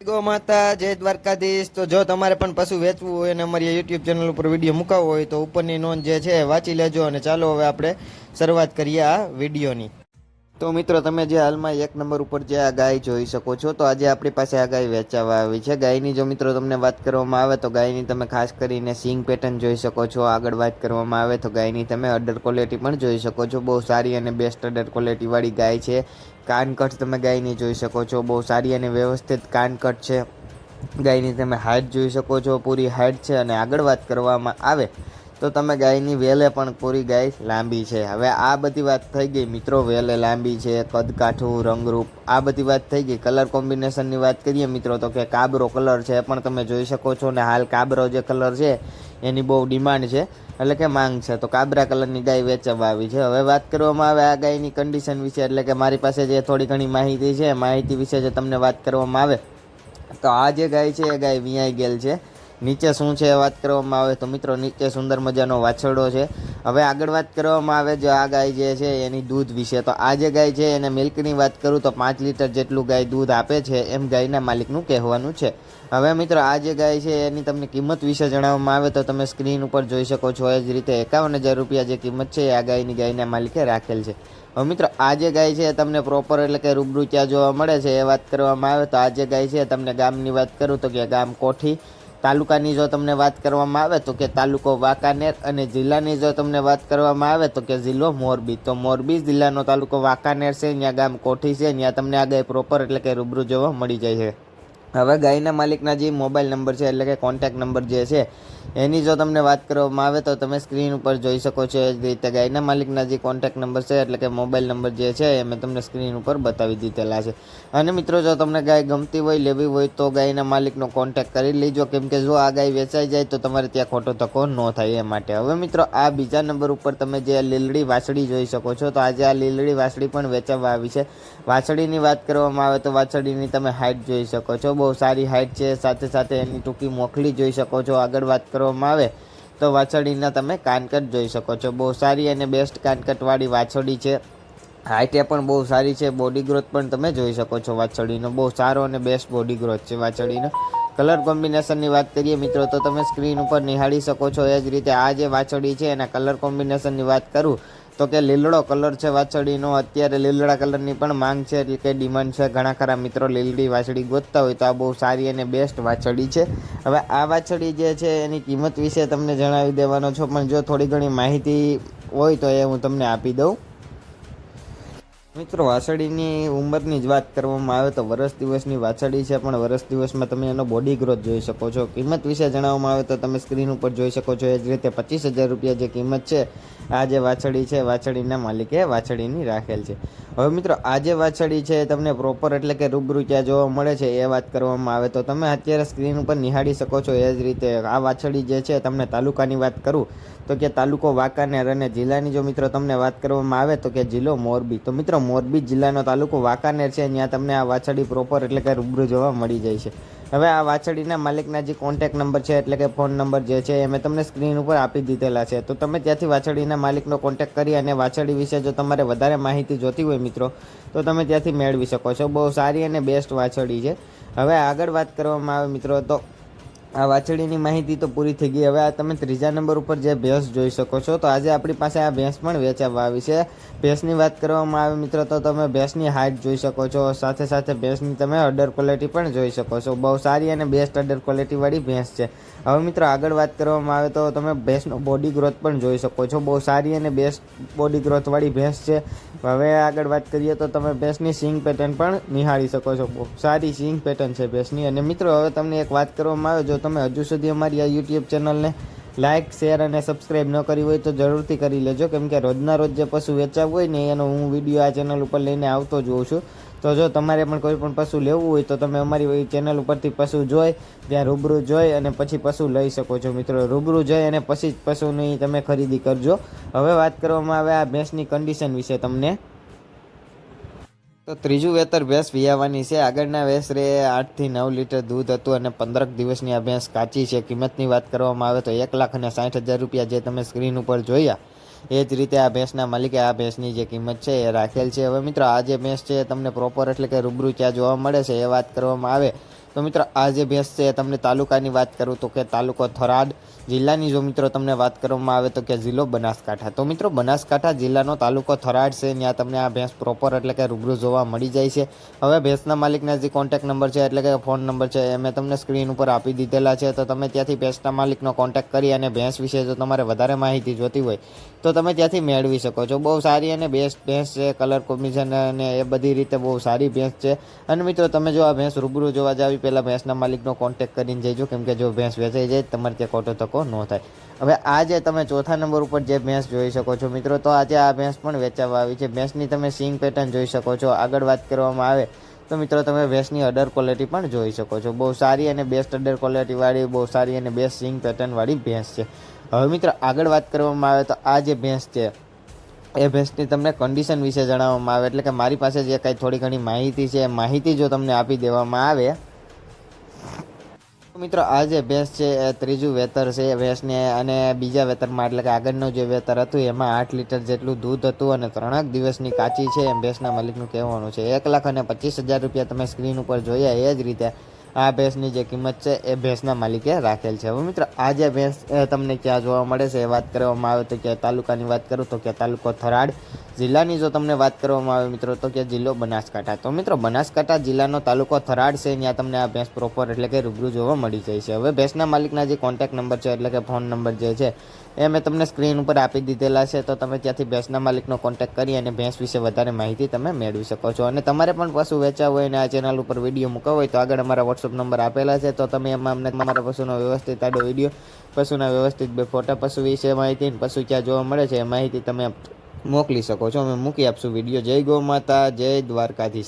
Go માતા, જય દ્વારકાધીશ. તો જો તમારે પણ પશુ વેચવું હોય અને અમારી યુટ્યુબ ચેનલ ઉપર વીડિયો મુકાવવો હોય તો ઉપરની નોંધ જે છે વાંચી લેજો અને ચાલો હવે આપણે શરૂઆત કરીએ આ વિડીયોની. તો મિત્રો, તમે જે હાલમાં એક નંબર ઉપર જે આ ગાય જોઈ શકો છો, તો આજે આપણી પાસે આ ગાય વેચાવા આવી છે. ગાયની જો મિત્રો તમને વાત કરવામાં આવે, તો ગાયની તમે ખાસ કરીને સિંગ પેટર્ન જોઈ શકો છો. આગળ વાત કરવામાં આવે, તો ગાયની તમે અડર ક્વોલિટી પણ જોઈ શકો છો. બહુ સારી અને બેસ્ટ અડર ક્વોલિટીવાળી ગાય છે. કાનકટ તમે ગાયની જોઈ શકો છો. બહુ સારી અને વ્યવસ્થિત કાનકટ છે. ગાયની તમે હાઇટ જોઈ શકો છો. પૂરી હાઇટ છે અને આગળ વાત કરવામાં આવે તો તમે ગાયની વેલે પણ પૂરી ગાય લાંબી છે. હવે આ બધી વાત થઈ ગઈ. મિત્રો, વેલે લાંબી છે કદ કાઠું રંગરૂપ, આ બધી વાત થઈ ગઈ. કલર કોમ્બિનેશનની વાત કરીએ મિત્રો, તો કે કાબરો કલર છે પણ તમે જોઈ શકો છો ને હાલ કાબરો જે કલર છે એની બહુ ડિમાન્ડ છે. એટલે કે માંગ છે. તો કાબરા કલરની ગાય વેચવા આવી છે. હવે વાત કરવામાં આવે આ ગાયની કન્ડિશન વિશે, એટલે કે મારી પાસે જે થોડી ઘણી માહિતી છે, માહિતી વિશે જે તમને વાત કરવામાં આવે, તો આ જે ગાય છે એ ગાય વિયાઈ ગયેલ છે. નીચે શું છે વાત કરવામાં આવે તો મિત્રો નીચે સુંદર મજાનો વાછરડો છે. હવે આગળ વાત કરવામાં આવે જો આ ગાય જે છે એની દૂધ વિશે. તો આ જે ગાય છે એને મિલ્કની વાત કરું તો પાંચ લીટર જેટલું ગાય દૂધ આપે છે એમ ગાયના માલિકનું કહેવાનું છે. હવે મિત્રો આ જે ગાય છે એની તમને કિંમત વિશે જણાવવામાં આવે તો તમે સ્ક્રીન ઉપર જોઈ શકો છો. એ જ રીતે એકાવન હજાર રૂપિયા જે કિંમત છે એ આ ગાયની ગાયના માલિકે રાખેલ છે. હવે મિત્રો આ જે ગાય છે તમને પ્રોપર એટલે કે રૂબરૂ ક્યાં જોવા મળે છે એ વાત કરવામાં આવે તો આ જે ગાય છે તમને ગામની વાત કરું તો કે ગામ કોઠી તાલુકાની જો તમને વાત કરવામાં આવે તો કે તાલુકો વાંકાનેર અને જિલ્લાની જો તમને વાત કરવામાં આવે તો કે જિલ્લો મોરબી. તો મોરબી જિલ્લાનો તાલુકો વાંકાનેર છે, ત્યાં ગામ કોઠી છે, ત્યાં તમને આગળ પ્રોપર એટલે કે રૂબરૂ જોવા મળી જાય છે. હવે ગાયના માલિકના જે મોબાઈલ નંબર છે, એટલે કે કોન્ટેક નંબર જે છે, એની જો તમને વાત કરવામાં આવે તો તમે સ્ક્રીન ઉપર જોઈ શકો છો એ રીતે ગાયના માલિકના જે કોન્ટેક નંબર છે, એટલે કે મોબાઈલ નંબર જે છે, એ મેં તમને સ્ક્રીન ઉપર બતાવી દીધેલા છે. અને મિત્રો, જો તમને ગાય ગમતી હોય, લેવી હોય, તો ગાયના માલિકનો કોન્ટેક્ટ કરી લેજો. કેમ કે જો આ ગાય વેચાઈ જાય, તો તમારે ત્યાં ખોટો ધક્કો ન થાય એ માટે. હવે મિત્રો, આ બીજા નંબર ઉપર તમે જે લીલડી વાછડી જોઈ શકો છો, તો આજે આ લીલડી વાછડી પણ વેચાવવા આવી છે. વાછડીની વાત કરવામાં આવે તો વાછડીની તમે હાઇટ જોઈ શકો છો. બહુ સારી હાઇટ છે, સાથે સાથે એની ટૂંકી મોખલી જોઈ શકો છો. આગળ વાત કરવામાં આવે તો વાછડીના તમે કાનકટ જોઈ શકો છો. બહુ સારી અને બેસ્ટ કાનકટવાળી વાછડી છે. હાઇટે પણ બહુ સારી છે. બોડી ગ્રોથ પણ તમે જોઈ શકો છો વાછડીનો બહુ સારો અને બેસ્ટ બોડી ગ્રોથ છે વાછડીનો કલર કોમ્બિનેશનની વાત કરીએ મિત્રો, તો તમે સ્ક્રીન ઉપર નિહાળી શકો છો. એ જ રીતે આ જે વાછરડી છે, એના કલર કોમ્બિનેશનની વાત કરું તો કે લીલડો કલર છે વાછડીનો અત્યારે લીલડા કલરની પણ માંગ છે, એટલે કે ડિમાન્ડ છે. ઘણા ખરા મિત્રો લીલડી વાછડી ગોતતા હોય તો આ બહુ સારી અને બેસ્ટ વાછડી છે. હવે આ વાછડી જે છે એની કિંમત વિશે તમને જણાવી દેવાનો છો, પણ જો થોડી ઘણી માહિતી હોય તો એ હું તમને આપી દઉં. મિત્રો વાછડીની ઉંમરની જ વાત કરવામાં આવે તો વરસ દિવસની વાછડી છે, પણ વરસ દિવસમાં તમે એનો બોડી ગ્રોથ જોઈ શકો છો. કિંમત વિશે જણાવવામાં આવે તો તમે સ્ક્રીન ઉપર જોઈ શકો છો. એ જ રીતે પચીસ હજાર રૂપિયા જે કિંમત છે, આ જે વાછડી છે વાછડીના માલિકે વાછડીની રાખેલ છે. હવે મિત્રો, આજે વાછડી છે, તમને પ્રોપર એટલે કે રૂબરૂ ક્યાં જોવા મળે છે, એ વાત કરવામાં આવે તો તમે અત્યારે સ્ક્રીન ઉપર નિહાળી શકો છો, એ જ રીતે આ વાછડી જે છે, તમને તાલુકાની વાત કરું, તો કે તાલુકો વાંકાનેર અને જિલ્લાની જો મિત્રો તમને વાત કરવામાં આવે તો કે જિલ્લો મોરબી. તો મિત્રો, મોરબી જિલ્લાનો તાલુકો વાંકાનેર છે, ત્યાં તમને આ વાછડી પ્રોપર એટલે કે રૂબરૂ જોવા મળી જાય છે. હવે આ વાછડીના માલિકના જે કોન્ટેક નંબર છે, એટલે કે ફોન નંબર જે છે, એ મેં તમને સ્ક્રીન ઉપર આપી દીધેલા છે. તો તમે ત્યાંથી વાછડીના માલિકનો કોન્ટેક કરી અને વાછડી વિશે જો તમારે વધારે માહિતી જોતી હોય મિત્રો, તો તમે ત્યાંથી મેળવી શકો છો. બહુ સારી અને બેસ્ટ વાછડી છે. હવે આગળ વાત કરવામાં આવે મિત્રો, તો આ વાછડીની માહિતી તો પૂરી થઈ ગઈ. હવે આ તમે ત્રીજા નંબર ઉપર જે ભેંસ જોઈ શકો છો, તો આજે આપણી પાસે આ ભેંસ પણ વેચાવવા આવી છે. ભેંસની વાત કરવામાં આવે મિત્રો, તો તમે ભેંસની હાઇટ જોઈ શકો છો. સાથે સાથે ભેંસની તમે અડર ક્વોલિટી પણ જોઈ શકો છો. બહુ સારી અને બેસ્ટ અડર ક્વોલિટીવાળી ભેંસ છે. હવે મિત્રો, આગળ વાત કરવામાં આવે તો તમે ભેંસનો બોડી ગ્રોથ પણ જોઈ શકો છો. બહુ સારી અને બેસ્ટ બોડી ગ્રોથવાળી ભેંસ છે. હવે આગળ વાત કરીએ તો તમે ભેંસની સિંગ પેટર્ન પણ નિહાળી શકો છો. બહુ સારી સિંગ પેટર્ન છે ભેંસની. અને મિત્રો, હવે તમને એક વાત કરવામાં આવે જો તમે હજુ સુધી અમારી આ યુટ્યુબ ચેનલને લાઇક શેર અને સબસ્ક્રાઈબ ન કરી હોય તો જરૂરથી કરી લેજો. કેમ કે રોજના રોજ જે પશુ વેચાવું હોય ને એનો હું વીડિયો આ ચેનલ ઉપર લઈને આવતો જ હોઉં છું. તો જો તમારે પણ કોઈ પણ પશુ લેવું હોય તો તમે અમારી ચેનલ ઉપરથી પશુ જોઈ ત્યાં રૂબરૂ જોઈ અને પછી પશુ લઈ શકો છો મિત્રો. રૂબરૂ જોઈ અને પછી જ પશુની તમે ખરીદી કરજો. હવે વાત કરવામાં આવે આ ભેંસની કન્ડિશન વિશે તમને. તો ત્રીજું વેતર ભેંસ વિયાવાની છે. આગળના વેસ રે આઠથી નવ લીટર દૂધ હતું અને પંદરક દિવસની આ ભેંસ કાચી છે. કિંમતની વાત કરવામાં આવે તો એક લાખ અને સાઠ હજાર રૂપિયા જે તમે સ્ક્રીન ઉપર જોયા, એ જ રીતે આ ભેંસના માલિકે આ ભેંસની જે કિંમત છે એ રાખેલ છે. હવે મિત્રો, આ જે ભેંસ છે તમને પ્રોપર એટલે કે રૂબરૂ ક્યાં જોવા મળે છે. એ વાત કરવામાં આવે તો મિત્રો, આ જે ભેંસ છે તમને તાલુકાની વાત કરું તો કે તાલુકો થરાદ જિલ્લાની. જો મિત્રો, તમને વાત કરવામાં આવે તો કે જિલ્લો બનાસકાંઠા. તો મિત્રો, બનાસકાંઠા જિલ્લાનો તાલુકો થરાદ છે, ત્યાં તમને આ ભેંસ પ્રોપર એટલે કે રૂબરૂ જોવા મળી જાય છે. હવે ભેંસના માલિકના જે કોન્ટેક્ટ નંબર છે, એટલે કે ફોન નંબર છે, એ મેં તમને સ્ક્રીન ઉપર આપી દીધેલા છે. તો તમે ત્યાંથી ભેંસના માલિકનો કોન્ટેક કરી અને ભેંસ વિશે જો તમારે વધારે માહિતી જોતી હોય, તો તમે ત્યાંથી મેળવી શકો છો. બહુ સારી અને બેસ્ટ ભેંસ છે કલર કોમ્બિનેશન અને એ બધી રીતે બહુ સારી ભેંસ છે. અને મિત્રો, તમે જો આ ભેંસ રૂબરૂ જોવા જાવી પહેલાં ભેંસના માલિકનો કોન્ટેક્ટ કરીને જઈજો કેમ કે જો ભેંસ વેચાઈ જાય, તમારે ત્યાં ખોટો તકો ન થાય. હવે આ જે તમે ચોથા નંબર ઉપર જે ભેંસ જોઈ શકો છો, મિત્રો, તો આજે આ ભેંસ પણ વેચાવા આવી છે. ભેંસની તમે સિંગ પેટર્ન જોઈ શકો છો. આગળ વાત કરવામાં આવે, તો મિત્રો, તમે ભેંસની અડર ક્વોલિટી પણ જોઈ શકો છો. બહુ સારી અને બેસ્ટ અડર ક્વોલિટીવાળી બહુ સારી અને બેસ્ટ સિંગ પેટર્નવાળી ભેંસ છે. હવે મિત્રો, આગળ વાત કરવામાં આવે, તો આ જે ભેંસ છે, એ ભેંસની તમને કન્ડિશન વિશે જણાવવામાં આવે. એટલે કે મારી પાસે જે કાંઈ થોડી ઘણી માહિતી છે, એ માહિતી જો તમને આપી દેવામાં આવે મિત્રો આ જે ભેંસ છે, એ ત્રીજું વેતર છે ભેંસને અને બીજા વેતરમાં, એટલે કે આગળનું જે વેતર હતું, એમાં આઠ લીટર જેટલું દૂધ હતું અને ત્રણેક દિવસની કાચી છે એમ ભેંસના માલિકનું કહેવાનું છે. એક લાખ અને પચીસ હજાર રૂપિયા તમે સ્ક્રીન ઉપર જોયા, એ જ રીતે આ ભેંસની જે કિંમત છે, એ ભેંસના માલિકે રાખેલ છે. હવે મિત્રો આ જે ભેંસ તમને ક્યાં જોવા મળે છે એ વાત કરવામાં આવે તો કે તાલુકાની વાત કરું તો કે તાલુકો થરાડ જિલ્લાની જો તમને વાત કરવામાં આવે મિત્રો, તો કે જિલ્લો બનાસકાંઠા. તો મિત્રો, બનાસકાંઠા જિલ્લાનો તાલુકો થરાડ છે, ત્યાં તમને આ ભેંસ પ્રોપર એટલે કે રૂબરૂ જોવા મળી જાય છે. હવે ભેંસના માલિકના જે કોન્ટેક્ટ નંબર છે, એટલે કે ફોન નંબર જે છે, એ મેં તમને સ્ક્રીન ઉપર આપી દીધેલા છે. તો તમે ત્યાંથી ભેંસના માલિકનો કોન્ટેક્ટ કરી અને ભેંસ વિશે વધારે માહિતી તમે મેળવી શકો છો. અને તમારે પણ પશુ વેચાવ હોય અને આ ચેનલ ઉપર વીડિયો મૂકવો હોય, તો આગળ અમારા વોટ્સઅપ નંબર આપેલા છે. તો તમે એમાં અમને તમારા પશુનો વ્યવસ્થિત આડો વીડિયો પશુના વ્યવસ્થિત બે ફોટા પશુ વિશે માહિતી પશુ ક્યાં જોવા મળે છે, એ માહિતી તમે મોકલી શકો છો. અમે મૂકી આપશું વીડિયો. જય ગૌ માતા જય દ્વારકાધીશ.